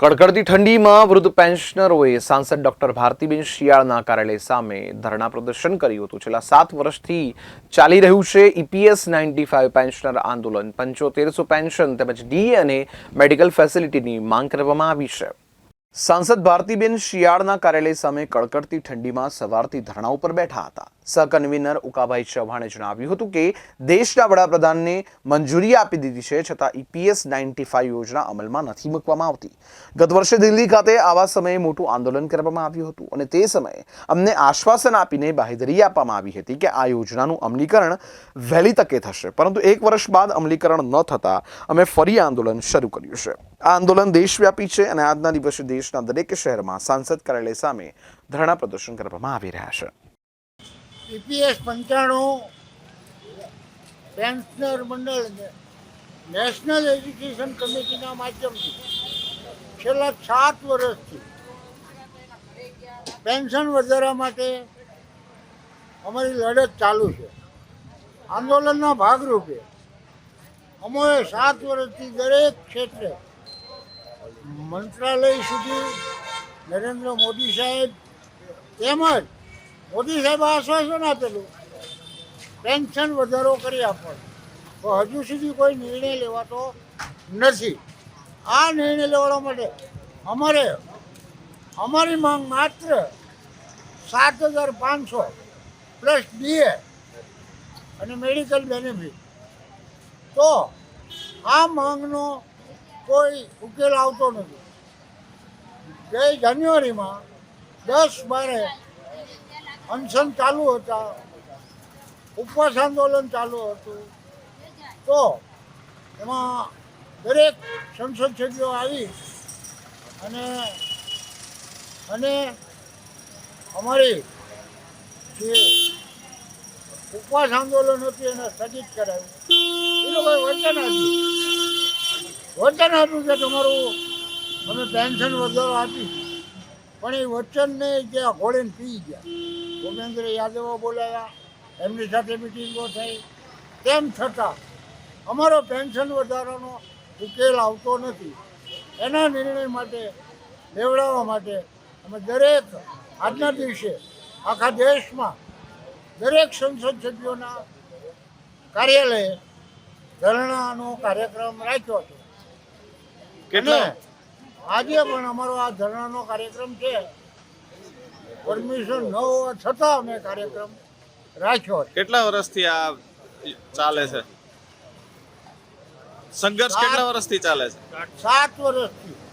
કડકડતી ઠંડીમાં વૃદ્ધ પેન્શનરોએ સાંસદ ડોક્ટર ભારતીબેન શિયાળના કાર્યાલય સામે ધરણા પ્રદર્શન કર્યું હતું. છેલ્લા સાત વર્ષથી ચાલી રહ્યું છે ઈપીએસ નાઇન્ટી ફાઇવ પેન્શનર આંદોલન. પંચોતેરસો પેન્શન તેમજ ડી અને મેડિકલ ફેસિલિટીની માંગ કરવામાં આવી છે. સાંસદ ભારતીબેન શિયાળના કાર્યાલય સામે કડકડતી ઠંડીમાં સવારથી ધરણા ઉપર બેઠા હતા. સહકન્વીનર ઉકાભાઈ ચૌહાણે જણાવ્યું હતું કે દેશના વડાપ્રધાનને મંજૂરી આપી દીધી છે છતાં ઈપીએસ નાઇન્ટી ફાઇવ યોજના અમલમાં નથી મૂકવામાં આવતી. ગત વર્ષે દિલ્હી ખાતે આવા સમયે મોટું આંદોલન કરવામાં આવ્યું હતું અને તે સમયે અમને આશ્વાસન આપીને બાહેધરી આપવામાં આવી હતી કે આ યોજનાનું અમલીકરણ વહેલી તકે થશે. પરંતુ એક વર્ષ બાદ અમલીકરણ ન થતાં અમે ફરી આંદોલન શરૂ કર્યું છે. આ આંદોલન દેશવ્યાપી છે અને આજના દિવસે દેશના દરેક શહેરમાં સાંસદ કાર્યાલય સામે ધરણા પ્રદર્શન કરવામાં આવી રહ્યા છે. ઈપીએસ પંચાણું પેન્શનર મંડળ નેશનલ એજ્યુકેશન કમિટીના માધ્યમથી છેલ્લા સાત વર્ષથી પેન્શન વધારા માટે અમારી લડત ચાલુ છે. આંદોલનના ભાગરૂપે અમોએ સાત વર્ષથી દરેક ક્ષેત્રે મંત્રાલય સુધી નરેન્દ્ર મોદી સાહેબ તેમજ મોદી સાહેબ આશ્વાસન આપેલું પેન્શન વધારો કરી આપવાનો તો હજુ સુધી કોઈ નિર્ણય લેવાતો નથી. આ નિર્ણય લેવા માટે અમારે, અમારી માંગ માત્ર સાત હજાર પાંચસો પ્લસ ડીએ અને મેડિકલ બેનિફિટ. તો આ માંગનો કોઈ ઉકેલ આવતો નથી. ગઈ જાન્યુઆરીમાં દસ બારે અનશન ચાલુ હતા. ઉપવાસ આંદોલન ચાલુ હતું. તો એમાં દરેક સંસદ સભ્યો આવી અને અને અમારી જે ઉપવાસ આંદોલન હતું એને સ્થગિત કરાવ્યું એ લોકોએ વચન આપ્યું વચન આપ્યું કે તમારું અમે પેન્શન વધારો આપી. પણ એ વચનને જે ઘોડીને પી ગયા. ભૂપેન્દ્ર યાદવો બોલાયા એમની સાથે મિટિંગો થઈ. તેમ છતાં અમારો પેન્શન વધારાનો ઉકેલ આવતો નથી. એના નિર્ણય માટે લેવડાવવા માટે અમે દરેક આજના દિવસે આખા દેશમાં દરેક સંસદ સભ્યોના કાર્યાલયે ધરણાનો કાર્યક્રમ રાખ્યો હતો. કેટલા? આજે પણ અમારો આ ધરણાનો કાર્યક્રમ છે. પરમિશન ન હોવા છતાં અમે કાર્યક્રમ રાખ્યો છે. કેટલા વર્ષથી આ ચાલે છે? સંઘર્ષ કેટલા વર્ષથી ચાલે છે? સાત વર્ષથી.